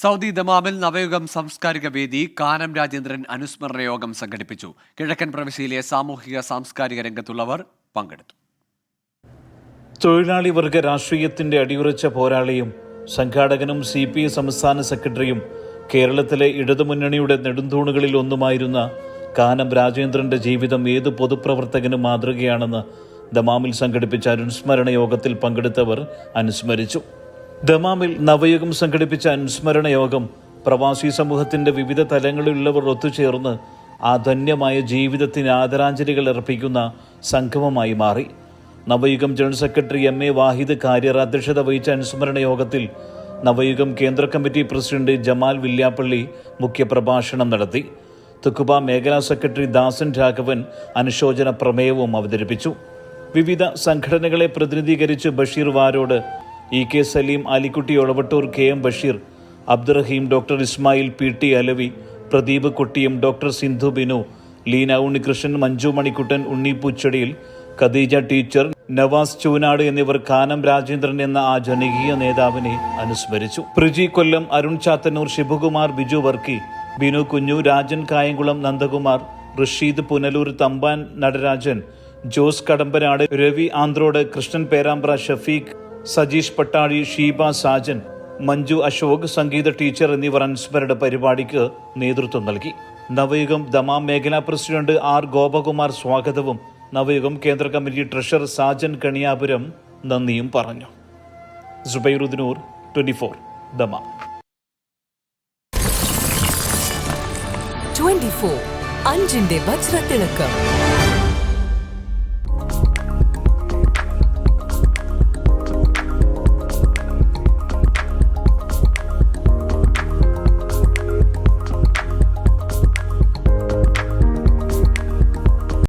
Saudi ദമാമിൽ Navayugam സാംസ്കാരിക വേദി കാനം രാജേന്ദ്രൻ അനുസ്മരണ യോഗം സംഘടിപ്പിച്ചു. കിഴക്കൻ പ്രവിശ്യയിലെ സാമൂഹിക സാംസ്കാരിക രംഗത്തുള്ളവർ പങ്കെടുത്തു. തൊഴിലാളി വർഗ രാഷ്ട്രീയത്തിന്റെ അടിയുറച്ച പോരാളിയും സംഘാടകനും സി പി ഐ സംസ്ഥാന സെക്രട്ടറിയും കേരളത്തിലെ ഇടതുമുന്നണിയുടെ നെടുന്തൂണുകളിൽ ഒന്നുമായിരുന്ന കാനം രാജേന്ദ്രന്റെ ജീവിതം ഏത് പൊതുപ്രവർത്തകനും മാതൃകയാണെന്ന് ദമാമിൽ സംഘടിപ്പിച്ച അനുസ്മരണ യോഗത്തിൽ പങ്കെടുത്തവർ അനുസ്മരിച്ചു. ദമാമിൽ നവയുഗം സംഘടിപ്പിച്ച അനുസ്മരണ യോഗം പ്രവാസി സമൂഹത്തിന്റെ വിവിധ തലങ്ങളിലുള്ളവർ ഒത്തുചേർന്ന് ആ ധന്യമായ ജീവിതത്തിന് ആദരാഞ്ജലികൾ അർപ്പിക്കുന്ന സംഗമമായി മാറി. Navayugam general secretary M A Wahid Kariyar അധ്യക്ഷത വഹിച്ച അനുസ്മരണ യോഗത്തിൽ നവയുഗം കേന്ദ്ര കമ്മിറ്റി പ്രസിഡന്റ് ജമാൽ വില്യാപ്പള്ളി മുഖ്യപ്രഭാഷണം നടത്തി. തുക്കുബ മേഖലാ സെക്രട്ടറി ദാസൻ രാഘവൻ അനുശോചന പ്രമേയവും അവതരിപ്പിച്ചു. വിവിധ സംഘടനകളെ പ്രതിനിധീകരിച്ച് Basheer Varode E K Saleem Alikutty Olavattoor K M Basheer Abdurahim doctor Ismail P T Alavi Pradeep കുട്ടിയും ഡോക്ടർ സിന്ധു ബിനു ലീന ഉണ്ണികൃഷ്ണൻ മഞ്ജു മണിക്കുട്ടൻ ഉണ്ണി പൂച്ചടിയിൽ ഖദീജ ടീച്ചർ നവാസ് ചൂനാട് എന്നിവർ കാനം രാജേന്ദ്രൻ എന്ന ആ ജനകീയ നേതാവിനെ അനുസ്മരിച്ചു. പ്രിജി കൊല്ലം അരുൺ ചാത്തന്നൂർ ശിവകുമാർ ബിജു വർക്കി ബിനു കുഞ്ഞു രാജൻ കായംകുളം നന്ദകുമാർ റഷീദ് പുനലൂർ തമ്പാൻ നടരാജൻ ജോസ് കടമ്പനാട് രവി ആന്ത്രോട് കൃഷ്ണൻ പേരാമ്പ്ര ഷഫീഖ് സജീഷ് പട്ടാഴി ഷീബ സാജൻ മഞ്ജു അശോക് സംഗീത ടീച്ചർ എന്നിവർ അനുസ്മരണ പരിപാടിക്ക് നേതൃത്വം നൽകി. നവയുഗം ദമാം മേഖലാ പ്രസിഡന്റ് ആർ ഗോപകുമാർ സ്വാഗതവും നവയുഗം കേന്ദ്ര കമ്മിറ്റി ട്രഷറർ സാജൻ കണിയാപുരം നന്ദിയും പറഞ്ഞു. സുബൈറുദ്ദൂർ twenty four Dammam. Twenty four അഞ്ചിന്റെ വജ്രത്തിളക്കം.